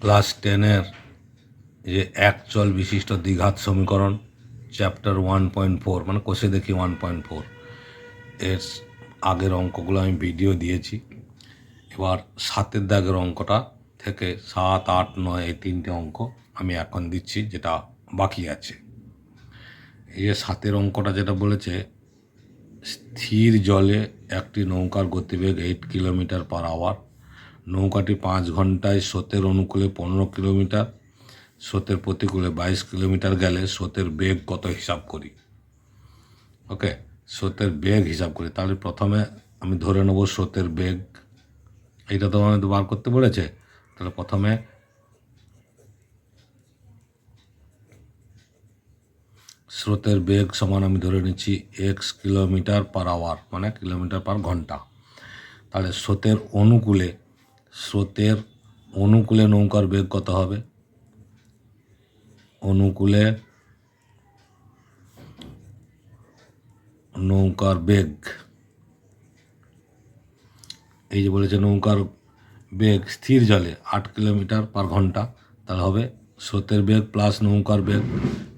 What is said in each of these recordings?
Class টেনের যে একচল বিশিষ্ট দ্বিঘাত সমীকরণ চ্যাপ্টার ওয়ান পয়েন্ট ফোর মানে কোষে দেখি ওয়ান পয়েন্ট ফোর এর আগের অঙ্কগুলো আমি ভিডিও দিয়েছি। এবার সাতের দাগের অঙ্কটা থেকে সাত, আট, নয়, এই তিনটে অঙ্ক আমি এখন দিচ্ছি, যেটা বাকি আছে। এই যে সাতের অঙ্কটা যেটা বলেছে, স্থির জলে একটি নৌকার গতিবেগ এইট কিলোমিটার পার আওয়ার নৌকাটি পাঁচ ঘন্টায় স্রোতের অনুকূলে পনেরো কিলোমিটার, স্রোতের প্রতিকূলে বাইশ কিলোমিটার গেলে স্রোতের বেগ কত হিসাব করি? ওকে, স্রোতের বেগ হিসাব করি। তাহলে প্রথমে আমি ধরে নেব স্রোতের বেগ। এইটা তো আমাদের বার করতে বলেছে। তাহলে প্রথমে স্রোতের বেগ সমান আমি ধরে নিচ্ছি এক্স কিলোমিটার পার আওয়ার মানে কিলোমিটার পার ঘণ্টা। তাহলে স্রোতের অনুকূলে স্রোতের অনুকূলে নৌকার বেগ কত হবে? অনুকূলে নৌকার বেগ। এই যে বলেছে নৌকার বেগ স্থির জলে আট কিলোমিটার পার ঘণ্টা, তাহলে হবে স্রোতের বেগ প্লাস নৌকার বেগ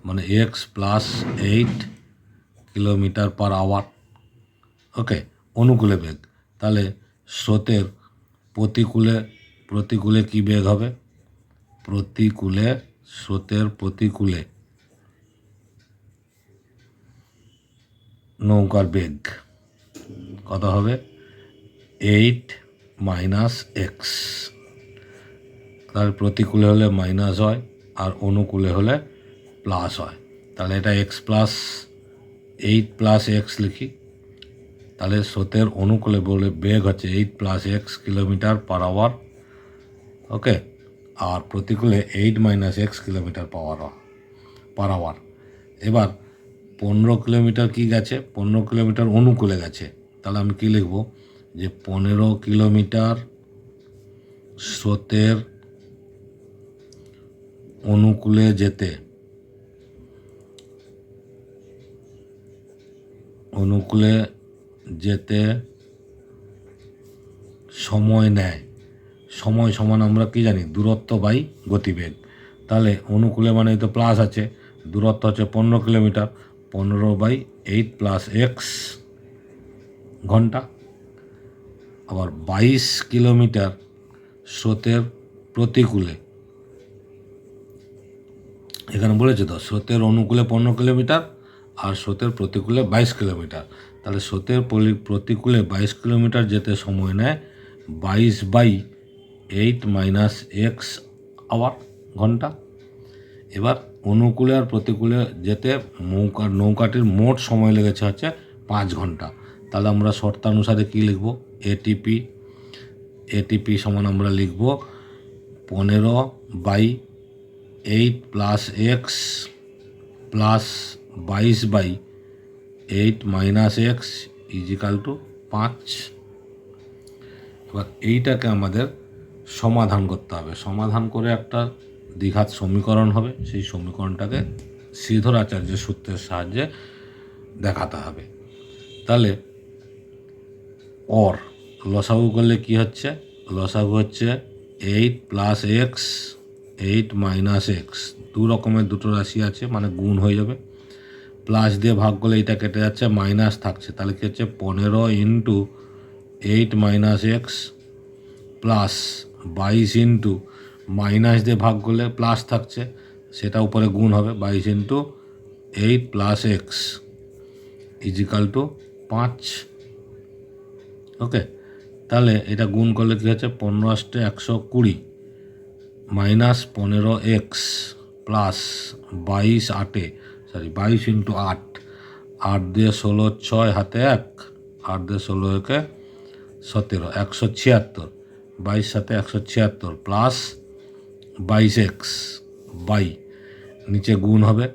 মানে X plus eight kilometre per hour okay অনুকূলে বেগ। তাহলে স্রোতের প্রতিকূলে প্রতিকূলে কি বেগ হবে? প্রতিকূলে স্রোতের প্রতিকূলে। নৌকার বেগ কত হবে? Eight minus X. তাহলে প্রতিকূলে হলে মাইনাস হয় আর অনুকূলে হলে প্লাস হয়। তাহলে এটা X plus eight plus X লিখি। তাহলে স্রোতের অনুকূলে বলে বেগ হচ্ছে eight plus X kilometre per hour okay আর প্রতিকূলে eight minus X kilometre power per hour এবার পনেরো কিলোমিটার কি গেছে? পনেরো কিলোমিটার অনুকূলে গেছে। তাহলে আমি কি লিখব? যে পনেরো কিলোমিটার স্রোতের অনুকূলে যেতে, অনুকূলে যেতে সময় নেয়। সময় সমান আমরা কি জানি? দূরত্ব বাই গতিবেগ। তাহলে অনুকূলে মানে তো প্লাস আছে। দূরত্ব হচ্ছে পনেরো কিলোমিটার। পনেরো বাই এইট প্লাস এক্স ঘণ্টা। আবার বাইশ কিলোমিটার স্রোতের প্রতিকূলে। এখানে বলেছে তো, স্রোতের অনুকূলে পনেরো কিলোমিটার আর স্রোতের প্রতিকূলে বাইশ কিলোমিটার। তাহলে স্রোতের প্রতিকূলে বাইশ কিলোমিটার যেতে সময় নেয় বাইশ by eight minus X hour ঘণ্টা। এবার অনুকূলে আর প্রতিকূলে যেতে নৌকা নৌকাটির মোট সময় লেগেছে হচ্ছে পাঁচ ঘণ্টা। তাহলে আমরা শর্তানুসারে কী লিখব? এটিপি এটিপি সমান আমরা লিখব পনেরো by eight plus X plus বাইশ by eight minus X is equal to পাঁচ এবার এইটাকে আমাদের সমাধান করতে হবে। সমাধান করে একটা দ্বিঘাত সমীকরণ হবে। সেই সমীকরণটাকে শ্রীধর আচার্যের সূত্রের সাহায্যে দেখাতে হবে। তাহলে অর লসাগু করলে কি হচ্ছে? লসাগু হচ্ছে eight plus X eight minus X দু রকমের দুটো রাশি আছে মানে গুণ হয়ে যাবে। প্লাস দিয়ে ভাগ করলে এইটা কেটে যাচ্ছে মাইনাস থাকছে। তাহলে কী হচ্ছে? পনেরো into eight minus X plus বাইশ ইন্টু মাইনাস দিয়ে ভাগ করলে প্লাস থাকছে, সেটা উপরে গুণ হবে, বাইশ into eight plus X is equal to পাঁচ। ওকে? তাহলে এটা গুণ করলে কী হচ্ছে? পনেরো আষ্টে একশো কুড়ি মাইনাস পনেরো এক্স প্লাস বাইশ আটে। সরি বাইশ ইন্টু আট। আট দিয়ে ষোলো, ছয় হাতে এক। আট দিয়ে ষোলো একে সতেরো, একশো ছিয়াত্তর। বাইশ সাথে একশো ছিয়াত্তর প্লাস বাইশ এক্স, বাই। নিচে গুণ হবে।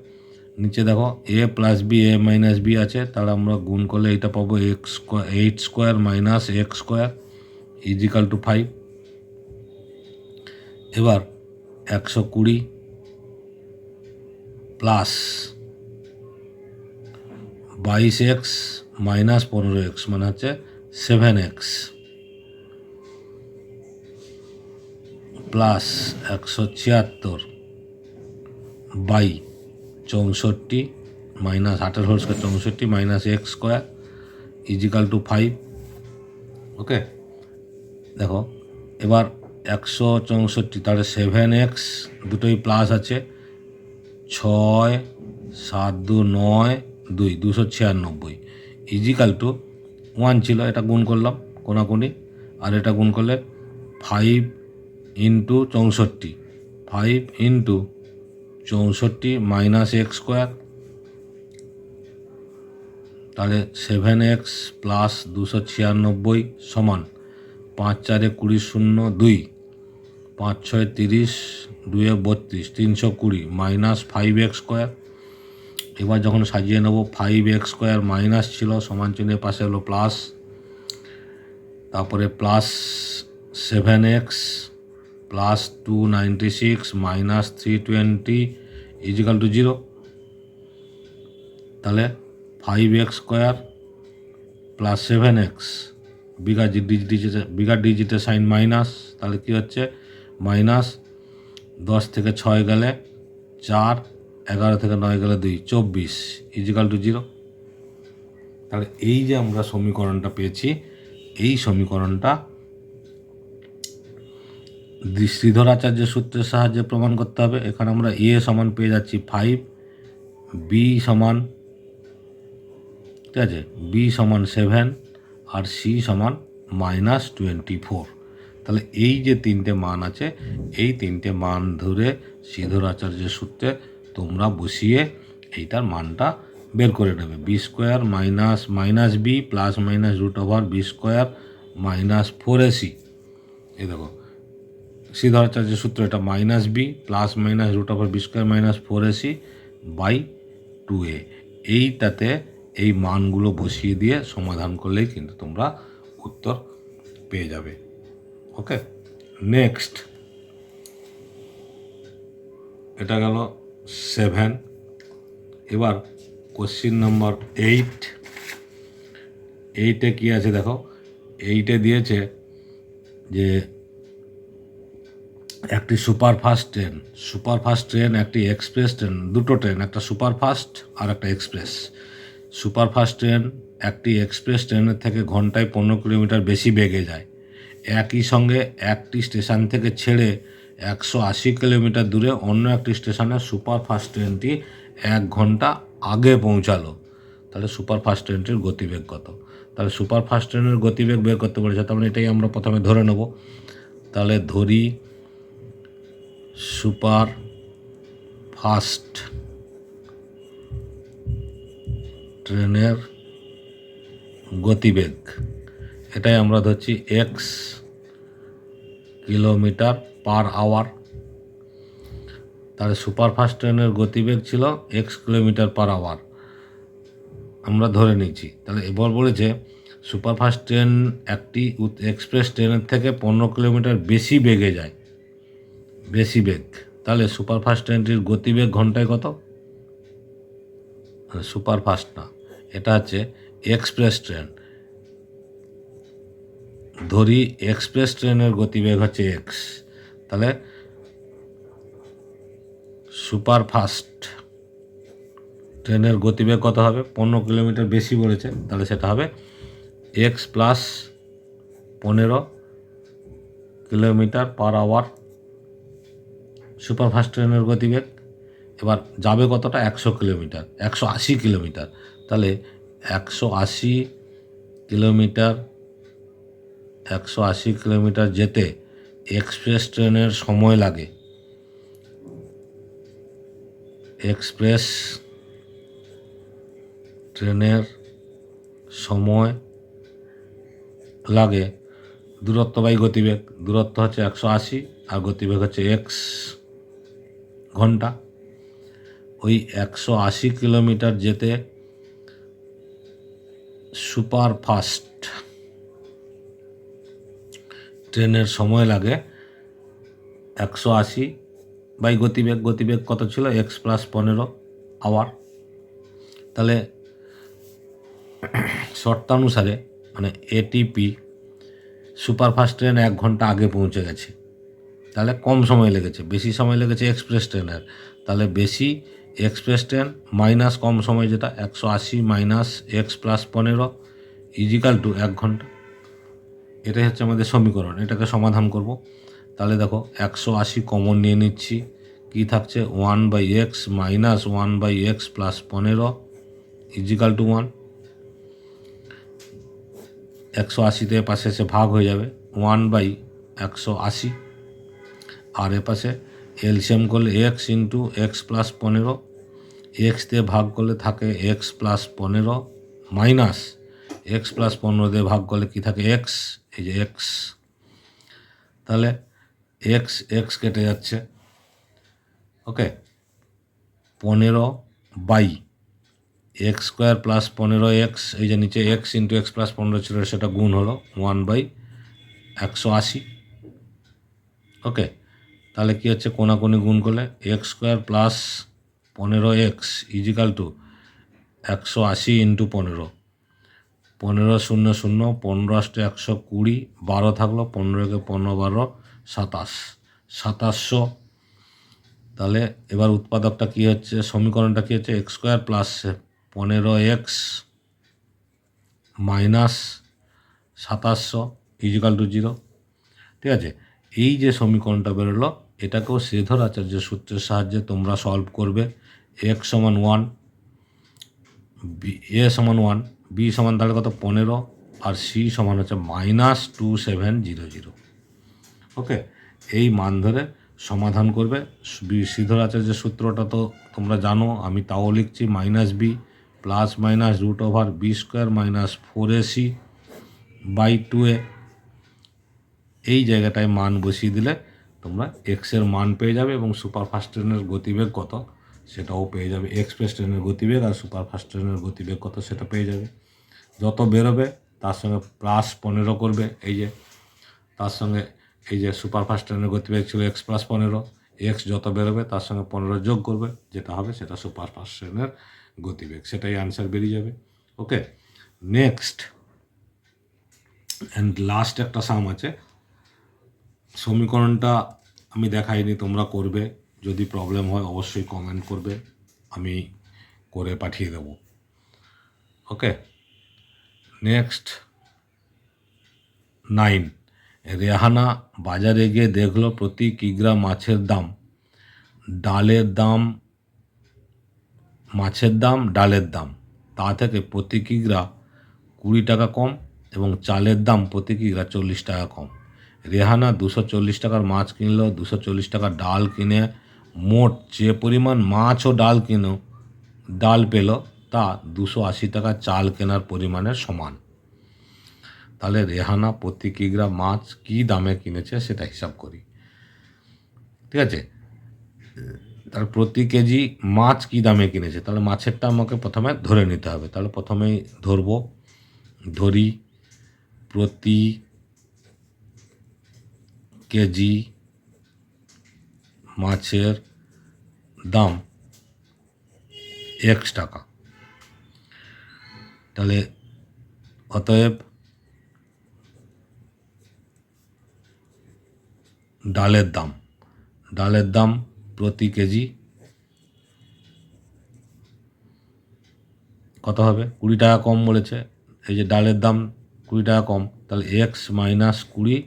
নিচে দেখো, A plus B, A minus B আছে, তাহলে আমরা গুণ করলে এটা পাবো X square eight square minus X square is equal to five এবার একশো কুড়ি প্লাস বাইশ এক্স মাইনাস পনেরো এক্স মানে হচ্ছে সেভেন এক্স প্লাস একশো ছিয়াত্তর বাই চৌষট্টি মাইনাস আঠারো হোল স্কোয়ার চৌষট্টি minus X square is equal to five. Okay? দেখো, এবার একশো চৌষট্টি, তাহলে সেভেন এক্স দুটোই প্লাস আছে, ছয়, সাত দু নয় দুই, দুশো ছিয়ানব্বই। ইজিক্যাল টু ওয়ান ছিল, এটা গুণ করলাম কোনাকুনি, আর এটা গুণ করলে ফাইভ ইন্টু চৌষট্টি। ফাইভ ইন্টু চৌষট্টি মাইনাস এক্স স্কোয়ার তাহলে সেভেন এক্স প্লাস দুশো ছিয়ানব্বই সমান পাঁচ চারে কুড়ি শূন্য দুই, পাঁচ ছয় তিরিশ, দুয়ে বত্রিশ, তিনশো কুড়ি মাইনাস ফাইভ এক্স স্কোয়ার এবার যখন সাজিয়ে নেব ফাইভ এক্স স্কোয়ার মাইনাস ছিল, সমান চিহ্নের পাশে হলো প্লাস তারপরে plus seven X plus two ninety six minus three twenty is equal to zero তাহলে five X square plus seven X বিঘা ডিজিটে বিঘা ডিজিটে সাইন মাইনাস তাহলে কী হচ্ছে? মাইনাস দশ থেকে ছয় গেলে চার এগারো থেকে নয় গেলে দুই, চব্বিশ ইজিক্যাল টু জিরো তাহলে এই যে আমরা সমীকরণটা পেয়েছি, এই সমীকরণটা শ্রীধর আচার্যের সূত্রের সাহায্যে প্রমাণ করতে হবে। এখানে আমরা এ সমান পেয়ে যাচ্ছি ফাইভ বি সমান, ঠিক আছে বি সমান সেভেন আর সি সমান মাইনাস টোয়েন্টি ফোর তাহলে এই যে তিনটে মান আছে, এই তিনটে মান ধরে শ্রীধর আচার্যের সূত্রে তোমরা বসিয়ে এইটার মানটা বের করে নেবে। B square minus minus B plus minus root over B square minus four AC এই দেখো শ্রীধরাচার্যের সূত্র এটা minus B plus minus root over B square minus four AC by two A এইটাতে এই মানগুলো বসিয়ে দিয়ে সমাধান করলেই কিন্তু তোমরা উত্তর পেয়ে যাবে। ওকে নেক্সট এটা গেল সেভেন। এবার কোশ্চিন নম্বর এইট এইটে কী আছে দেখো? এইটে দিয়েছে যে একটি সুপারফাস্ট ট্রেন সুপারফাস্ট ট্রেন, একটি এক্সপ্রেস ট্রেন, দুটো ট্রেন, একটা সুপারফাস্ট আর একটা এক্সপ্রেস। সুপারফাস্ট ট্রেন, একটি এক্সপ্রেস ট্রেনের থেকে ঘন্টায় পনেরো কিলোমিটার বেশি বেগে যায়। একই সঙ্গে একটি স্টেশন থেকে ছেড়ে একশো আশি কিলোমিটার দূরে অন্য একটি স্টেশনে সুপারফাস্ট ট্রেনটি এক ঘণ্টা আগে পৌঁছালো। তাহলে সুপারফাস্ট ট্রেনটির গতিবেগ কত? তাহলে সুপারফাস্ট ট্রেনের গতিবেগ বের করতে পেরেছে তার মানে এটাই আমরা প্রথমে ধরে নেব। তাহলে ধরি সুপার ফাস্ট ট্রেনের গতিবেগ। এটাই আমরা ধরছি এক্স কিলোমিটার পার আওয়ার। তাহলে সুপারফাস্ট ট্রেনের গতিবেগ ছিল এক্স কিলোমিটার পার আওয়ার। আমরা ধরে নিচ্ছি তাহলে এবার বলেছে, সুপারফাস্ট ট্রেন একটি এক্সপ্রেস ট্রেনের থেকে পনেরো কিলোমিটার বেশি বেগে যায়। বেশি বেগ। তাহলে সুপারফাস্ট ট্রেনটির গতিবেগ ঘন্টায় কত? সুপারফাস্ট না। এটা হচ্ছে এক্সপ্রেস ট্রেন। ধরি এক্সপ্রেস ট্রেনের গতিবেগ হচ্ছে এক্স। তাহলে সুপারফাস্ট ট্রেনের গতিবেগ কত হবে? পনেরো কিলোমিটার বেশি বলেছে তাহলে সেটা হবে এক্স প্লাস পনেরো কিলোমিটার পার আওয়ার সুপারফাস্ট ট্রেনের গতিবেগ। এবার যাবে কতটা? একশো কিলোমিটার, একশো আশি কিলোমিটার। তাহলে একশো আশি কিলোমিটার, একশো আশি কিলোমিটার যেতে এক্সপ্রেস ট্রেনের সময় লাগে। এক্সপ্রেস ট্রেনের সময় লাগে। দূরত্ব বাই গতিবেগ। দূরত্ব হচ্ছে একশো আশি আর গতিবেগ হচ্ছে এক্স ঘণ্টা। ওই একশো আশি কিলোমিটার যেতে সুপার ফাস্ট ট্রেনের সময় লাগে। একশো আশি বাই গতিবেগ গতিবেগ কত ছিল? এক্স প্লাস পনেরো আওয়ার। তাহলে শর্তানুসারে মানে এটিপি সুপারফাস্ট ট্রেন এক ঘণ্টা আগে পৌঁছে গেছে। তাহলে কম সময় লেগেছে, বেশি সময় লেগেছে এক্সপ্রেস ট্রেনের। তাহলে বেশি এক্সপ্রেস ট্রেন মাইনাস কম সময় যেটা, একশো আশি মাইনাস এক্স প্লাস পনেরো ইজিক্যাল টু এক ঘণ্টা। এটাই হচ্ছে আমাদের সমীকরণ, এটাকে সমাধান করব। তাহলে দেখো, একশো আশি কমন নিয়ে নিচ্ছি। কি থাকছে? One by X minus one by X plus পনেরো ইজিক্যাল টু ওয়ান একশো আশিতে পাশে এসে ভাগ হয়ে যাবে। ওয়ান বাই একশো আশি। আর এ পাশে এলসিএম করলে এক্স ইন্টু এক্স প্লাস পনেরো। এক্স দিয়ে ভাগ করলে থাকে এক্স প্লাস পনেরো মাইনাস এক্স প্লাস পনেরো দিয়ে ভাগ করলে কি থাকে? এক্স এই যে এক্স তাহলে এক্স এক্স কেটে যাচ্ছে ওকে পনেরো বাই এক্স স্কোয়ার প্লাস পনেরো এক্স এই যে নিচে এক্স ইন্টু এক্স প্লাস পনেরো ছিল, সেটা গুণ হলো ওয়ান বাই একশো আশি ওকে তাহলে কী হচ্ছে, কোনাকুনি গুণ করলে এক্স স্কোয়ার প্লাস পনেরো এক্স ইজিক্যাল টু একশো আশি ইন্টু পনেরো পনেরো শূন্য শূন্য, পনেরো আষ্টে একশো কুড়ি, বারো থাকল পনেরোকে পনেরো, বারো, সাতাশ। সাতাশশো। তাহলে এবার উৎপাদকটা কী হচ্ছে? সমীকরণটা কী হচ্ছে? এক্স স্কোয়ার প্লাস পনেরো এক্স মাইনাস সাতাশশো ইজিক্যাল টু জিরো ঠিক আছে? এই যে সমীকরণটা বেরোলো, এটাকেও শ্রীধর আচার্য সূত্রের সাহায্যে তোমরা সলভ করবে। এক্স সমান ওয়ান বি, এ সমান ওয়ান বি সমান তাহলে কত? পনেরো। আর সি সমান হচ্ছে minus two seven zero zero okay? এই মান ধরে সমাধান করবে। বি- শ্রীধর আচার্যের সূত্রটা তো তোমরা জানো, আমি তাও লিখছি minus B plus minus root over B square minus four A C by two A এই জায়গাটায় মান বসিয়ে দিলে তোমরা এক্সের মান পেয়ে যাবে এবং সুপারফাস্ট ট্রেনের গতিবেগ কত? সেটাও পেয়ে যাবে। এক্সপ্রেস ট্রেনের গতিবেগ আর সুপারফাস্ট ট্রেনের গতিবেগ কত? সেটা পেয়ে যাবে। যত বেরোবে, তার সঙ্গে প্লাস পনেরো করবে, এই যে। তার সঙ্গে এই যে সুপারফাস্ট ট্রেনের গতিবেগ ছিল এক্স প্লাস পনেরো এক্স যত বেরোবে, তার সঙ্গে পনেরো যোগ করবে, যেটা হবে সেটা সুপারফাস্ট ট্রেনের গতিবেগ। সেটাই অ্যান্সার বেরিয়ে যাবে। ওকে নেক্সট অ্যান্ড লাস্ট একটা সাম আছে। সমীকরণটা আমি দেখাইনি, তোমরা করবে। যদি প্রবলেম হয়, অবশ্যই কমেন্ট করবে। আমি করে পাঠিয়ে দেব। Okay next nine. রেহানা বাজারে গিয়ে দেখল প্রতি কিগ্রা মাছের দাম, ডালের দাম, মাছের দাম, ডালের দাম। তা থেকে প্রতি কিগ্রা কুড়ি টাকা কম এবং চালের দাম প্রতি কিগ্রা চল্লিশ টাকা কম। রেহানা দুশো চল্লিশ টাকার মাছ কিনলো, দুশো চল্লিশ টাকার ডাল কিনে, মোট যে পরিমাণ মাছ ও ডাল কিনো, ডাল পেল তা দুশো আশি টাকা চাল কেনার পরিমাণের সমান। তাহলে রেহানা প্রতি কিগ্রা মাছ কী দামে কিনেছে সেটা হিসাব করি। ঠিক আছে? তার প্রতি কেজি মাছ কী দামে কিনেছে? তাহলে মাছেরটা আমাকে প্রথমে ধরে নিতে হবে। তাহলে প্রথমেই ধরবো। ধরি, প্রতি কেজি মাছের দাম এক্স টাকা। তাহলে অতএব ডালের দাম। ডালের দাম প্রতি কেজি কত হবে? কুড়ি টাকা কম বলেছে। এই যে ডালের দাম কুড়ি টাকা কম, তাহলে এক্স মাইনাস কুড়ি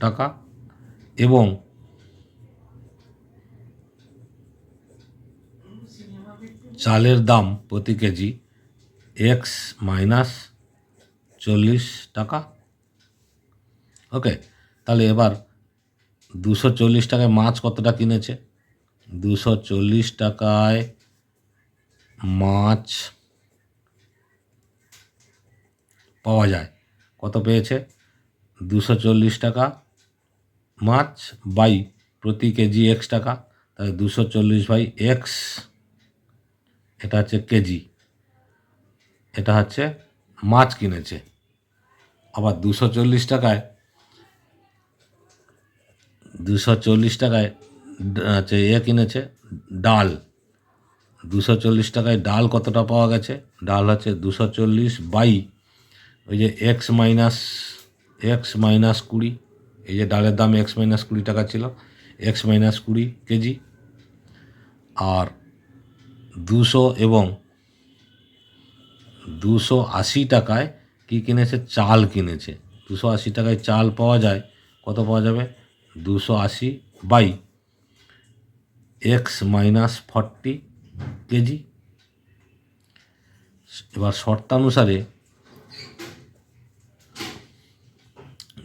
টাকা এবং চালের দাম প্রতি কেজি এক্স মাইনাস চল্লিশ টাকা। ওকে তাহলে এবার দুশো চল্লিশ টাকায় মাছ কতটা কিনেছে? দুশো চল্লিশ টাকায় মাছ পাওয়া যায়। কত পেয়েছে? দুশো চল্লিশ টাকা মাছ বাই প্রতি কেজি এক্স টাকা। তাহলে দুশো চল্লিশ বাই এক্স এটা হচ্ছে কেজি। এটা হচ্ছে মাছ কিনেছে। আবার দুশো চল্লিশ টাকায়, দুশো চল্লিশ টাকায় হচ্ছে এ কিনেছে ডাল। দুশো চল্লিশ টাকায় ডাল কতটা পাওয়া গেছে? ডাল হচ্ছে দুশো চল্লিশ বাই ওই যে এক্স মাইনাস এক্স মাইনাস কুড়ি। এই যে ডালের দাম এক্স মাইনাস কুড়ি টাকা ছিল এক্স মাইনাস কুড়ি কেজি। আর দুশো এবং দুশো আশি টাকায় কি কিনেছে? চাল কিনেছে। দুশো আশি টাকায় চাল পাওয়া যায়। কত পাওয়া যাবে? দুশো আশি by X minus forty kg. এবার শর্তানুসারে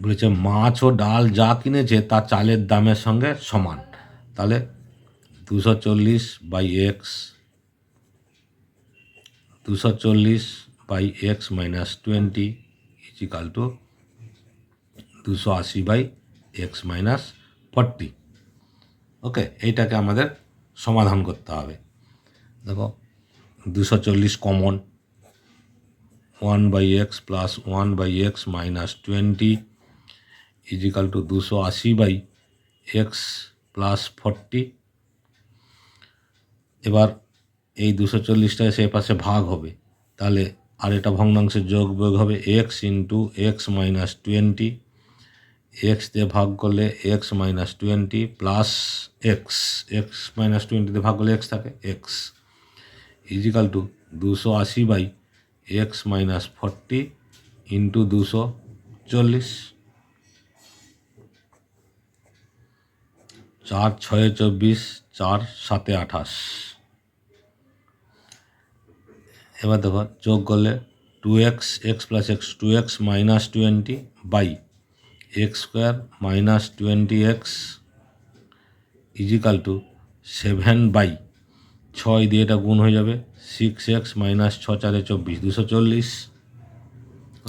বলেছে, মাছ ও ডাল যা কিনেছে তা চালের দামের সঙ্গে সমান। তাহলে দুশো চল্লিশ বাই এক্স দুশো চল্লিশ by X minus twenty is equal to দুশো আশি by X minus forty. Okay, এইটাকে আমাদের সমাধান করতে হবে। দেখো, দুশো চল্লিশ common, one by X plus one by X minus twenty is equal to দুশো আশি বাই এক্স প্লাস ফর্টি। এবার এই দুশো চল্লিশটা সে পাশে ভাগ হবে। তাহলে আর এটা ভগ্নাংশের যোগ বিয়োগ হবে X into X minus twenty X দিয়ে ভাগ করলে X minus twenty plus X X minus টোয়েন্টিতে ভাগ করলে এক্স থাকে এক্স ইজিক্যাল টু দুশো আশি by X minus forty into দুশো চল্লিশ। চার ছয়ে চব্বিশ, চার সাতে আঠাশ। এবার দেখো, যোগ করলে two X X plus X two X minus twenty by X square minus twenty X is equal to seven by ছয় দিয়ে এটা গুণ হয়ে যাবে সিক্স এক্স মাইনাস ছ চারে চব্বিশ, দুশো চল্লিশ।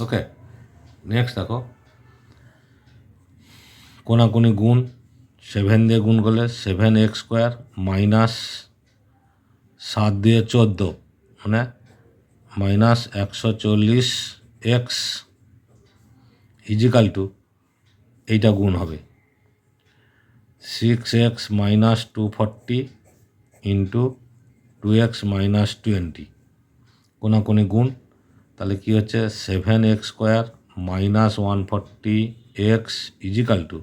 ওকে নেক্সট দেখো, কোনাকুনি গুণ সেভেন দিয়ে গুণ করলে সেভেন এক্স স্কোয়ার মাইনাস সাত দিয়ে চোদ্দ মানে মাইনাস একশো চল্লিশ এক্স ইজিক্যাল টু এইটা গুণ হবে। Six X minus two forty into two X minus twenty কোনাকুনি গুণ, তাহলে কী হচ্ছে? Seven X square minus one forty X is equal to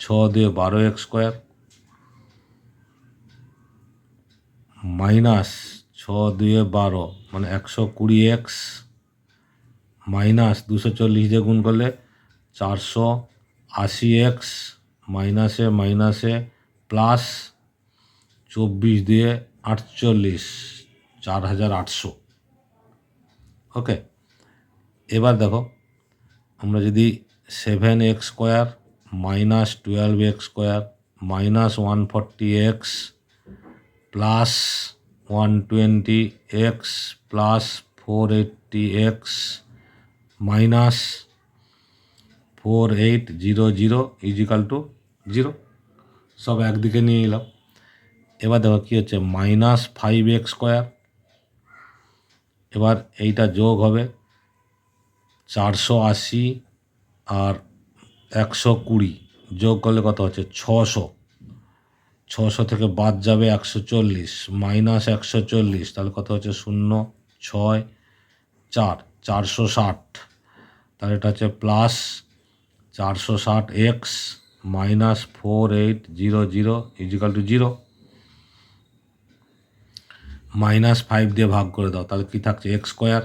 ছ দিয়ে বারো এক্স স্কোয়ার মাইনাস ছ দুয়ে বারো মানে একশো কুড়ি এক্স মাইনাস দুশো চল্লিশ দিয়ে গুণ করলে চারশো আশি এক্স মাইনাসে মাইনাসে প্লাস চব্বিশ দিয়ে আটচল্লিশ চার হাজার আটশো। ওকে, এবার দেখো, আমরা যদি seven X square minus twelve X square minus one forty X plus one twenty X plus four eighty X minus four eight zero zero is equal to zero সব একদিকে নিয়ে এলাম। এবার দেখো কী হচ্ছে? মাইনাস ফাইভ এক্স স্কোয়ার এবার এইটা যোগ হবে চারশো আশি আর একশো কুড়ি। যোগ করলে কত হচ্ছে? ছশো। ছশো থেকে বাদ যাবে একশো চল্লিশ, মাইনাস একশো চল্লিশ, তাহলে কত হচ্ছে শূন্য, ছয়, চার, চারশো ষাট। তাহলে এটা হচ্ছে প্লাস চারশো ষাট x minus four eight zero zero is equal two zero minus five দিয়ে ভাগ করে দাও, তাহলে কী থাকছে এক্স স্কোয়ার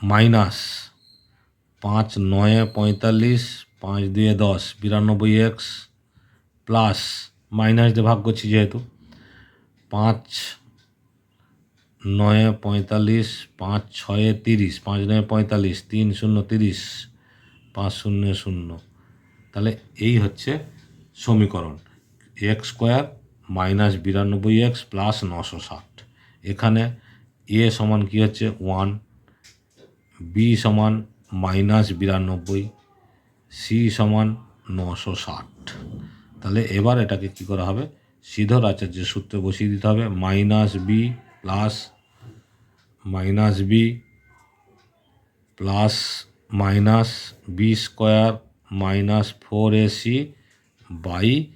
মাইনাস পাঁচ, নয়ে, পঁয়তাল্লিশ, পাঁচ দিয়ে দশ, বিরানব্বই এক্স প্লাস মাইনাস দিয়ে ভাগ করছি যেহেতু, পাঁচ নয়ে পঁয়তাল্লিশ, পাঁচ ছয়ে তিরিশ, পাঁচ নয়ে পঁয়তাল্লিশ, তিন শূন্য তিরিশ, পাঁচ শূন্য শূন্য। তাহলে এই হচ্ছে সমীকরণ। এক্স স্কোয়ার মাইনাস বিরানব্বই এক্স প্লাস নশো ষাট। এখানে এ সমান কী হচ্ছে? ওয়ান। বি সমান মাইনাস বিরানব্বই। সি সমান নশো ষাট। তাহলে এবার এটাকে কী করা হবে? সিধর আচার্যের সূত্রে বসিয়ে দিতে হবে। Minus b plus minus b plus minus b square minus four a c by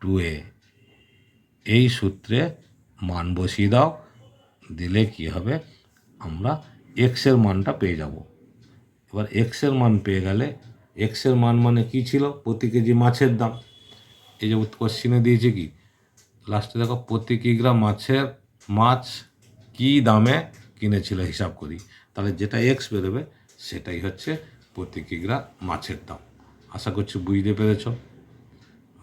two a. এই সূত্রে মান বসিয়ে দাও। দিলে কি হবে? আমরা এক্সের মানটা পেয়ে যাব। এবার এক্সের মান পেয়ে গেলে এক্সের মান মানে কি ছিল? প্রতি কেজি মাছের দাম। এই যে কোশ্চিনে দিয়েছে কি? লাস্টে দেখো, প্রতি কিগ্রা মাছের মাছ কি দামে কিনেছিল হিসাব করি? তাহলে যেটা এক্স বেরোবে, সেটাই হচ্ছে প্রতি কিগ্রা মাছের দাম। আশা করছি বুঝতে পেরেছ।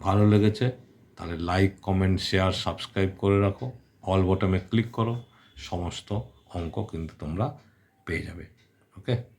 ভালো লেগেছে। তাহলে লাইক কমেন্ট শেয়ার সাবস্ক্রাইব করে রাখো। অল বটমে ক্লিক করো। সমস্ত অঙ্ক কিন্তু তোমরা পেয়ে যাবে। ওকে